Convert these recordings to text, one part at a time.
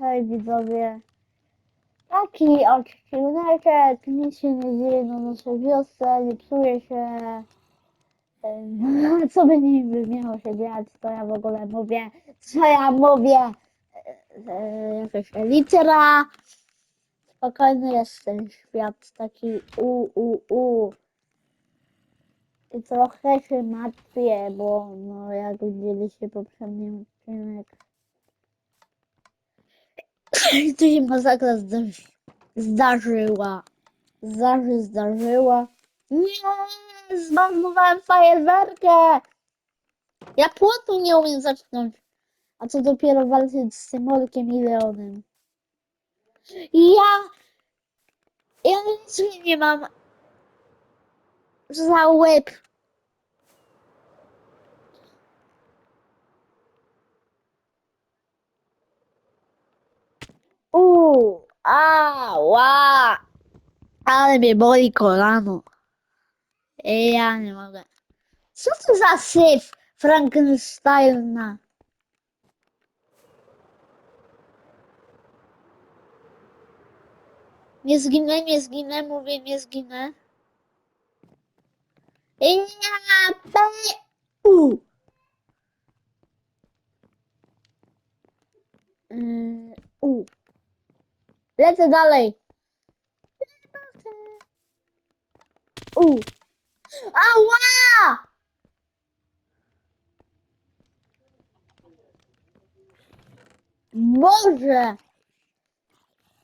Hej widzowie. Taki odcinek, nic się nie dzieje na naszej wiosce, nie psuje się. Em, Co by niby miało się dziać, to ja w ogóle mówię, co ja mówię. E, e, Jakaś litera. Spokojny jest ten świat, taki u, u, u. I trochę się martwię, bo no jak widzieliście poprzedni odcinek, to się masakra zdarzy, zdarzyła. Zdarzy, zdarzyła. Nie, zmarnowałem fajerwerkę. Ja płotu nie umiem zaczynać. A co dopiero walczyć z tym orkiem i leonem. Ja... Ja nic nie mam za łeb. Uuu, ała, ale mnie boli kolano. Ej, Ja nie mogę. Co to za syf Frankensteina? Nie zginę, nie zginę, mówię, nie zginę. Ja, pe, u. Mm, u. Lecę dalej. U. Ała! Boże!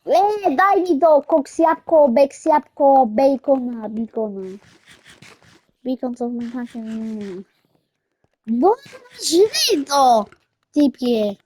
Eee, daj mi to koks jabłko, beks jabłko, bacona, bacona. Bacon co w Minecrafcie nie ma. Boże, to! Typie.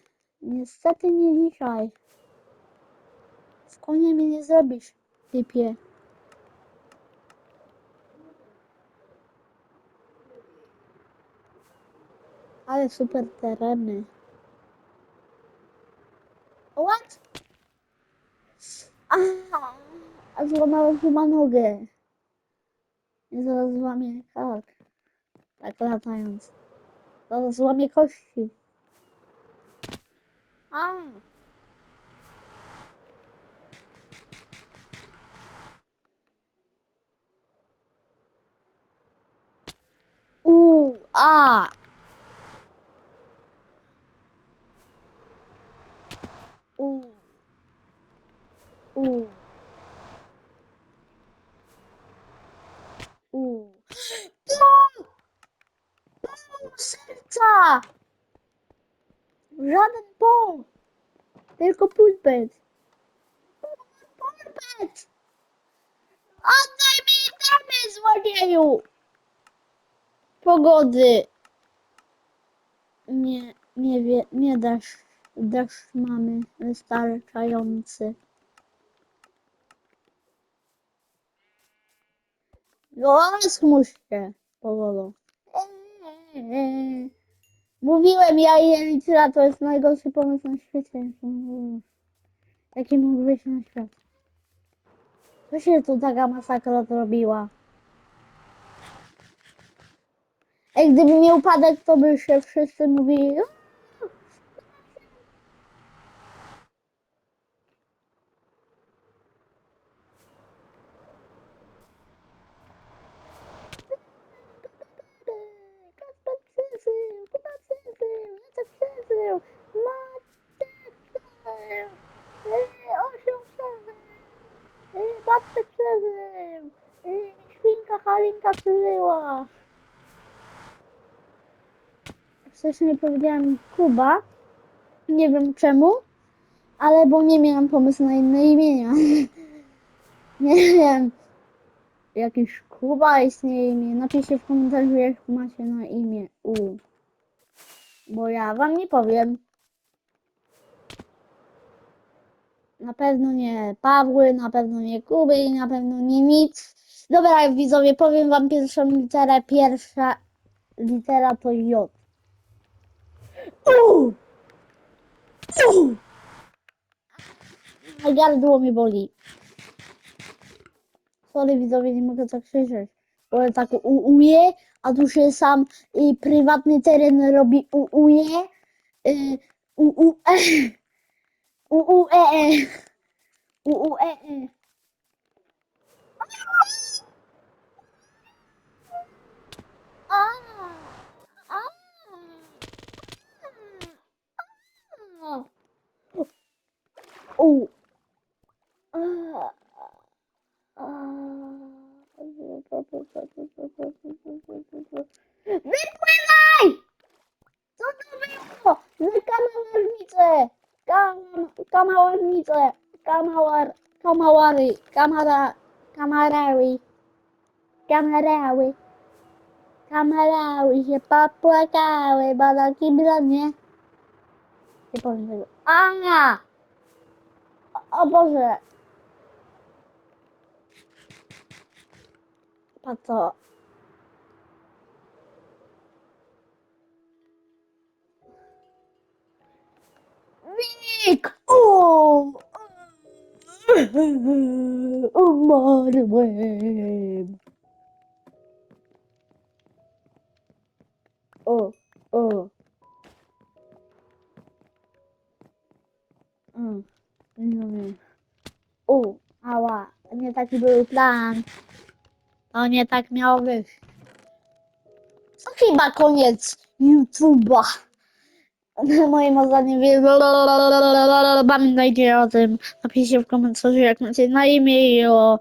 Niestety nie dzisiaj. W konie mnie nie zrobisz, typie. Ale super tereny. What? Aha, a złamałem chyba nogę. I zaraz złamię kark. Tak latając. Zaraz złamię kości. A. U, a. U. U. U. Pum! Pum serca! Żaden pum! Tylko pulpet. Pulpet! Oddaj mi itemy, złodzieju! Pogody. Nie, nie wie, nie dasz. Deszcz mamy wystarczający. No, zmuś się powolą. Mówiłem, ja i Elicyra to jest najgorszy pomysł na świecie. Jaki mógł być na świat? Co się tu taka masakra zrobiła? Ej, gdyby nie upadek, to by się wszyscy mówili. Halinka przeżyła. Wcześniej powiedziałem Kuba, nie wiem czemu, ale bo nie miałam pomysłu na inne imienia. nie wiem. Jakiś Kuba istnieje imię. Napiszcie w komentarzu, jak macie na imię U. Bo ja wam nie powiem. Na pewno nie Pawły, na pewno nie Kuby i na pewno nie nic. Dobra, widzowie, powiem wam pierwszą literę. Pierwsza litera to J. Uuu! Uuu! A gardło mi boli. Sorry widzowie, nie mogę tak krzyczeć. Bo tak uuje, a tu się sam y, prywatny teren robi uuje. Y, u, u, e. U, u, e, e. U, u, e, e. A, a, a. U. A, a. Wypływaj! Co to było? Kamelarnice! Kam, kamalarnice! Kamalar, kamałary, kamara, kamarały, kamarały, kamarały się popłakały, bo na kibronie. Nie powiem tego. Ania! O, co? Wik! O! Umarłem. O, o. Mm. O, ała, nie taki był plan. To nie tak miało być. To chyba koniec YouTube'a. Moim zdaniem pamiętajcie o tym. Napiszcie w komentarzu jak macie na imię i o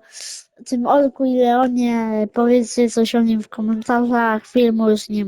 tym Olku i Leonie. Powiedzcie coś o nim w komentarzach. Filmu już nie ma.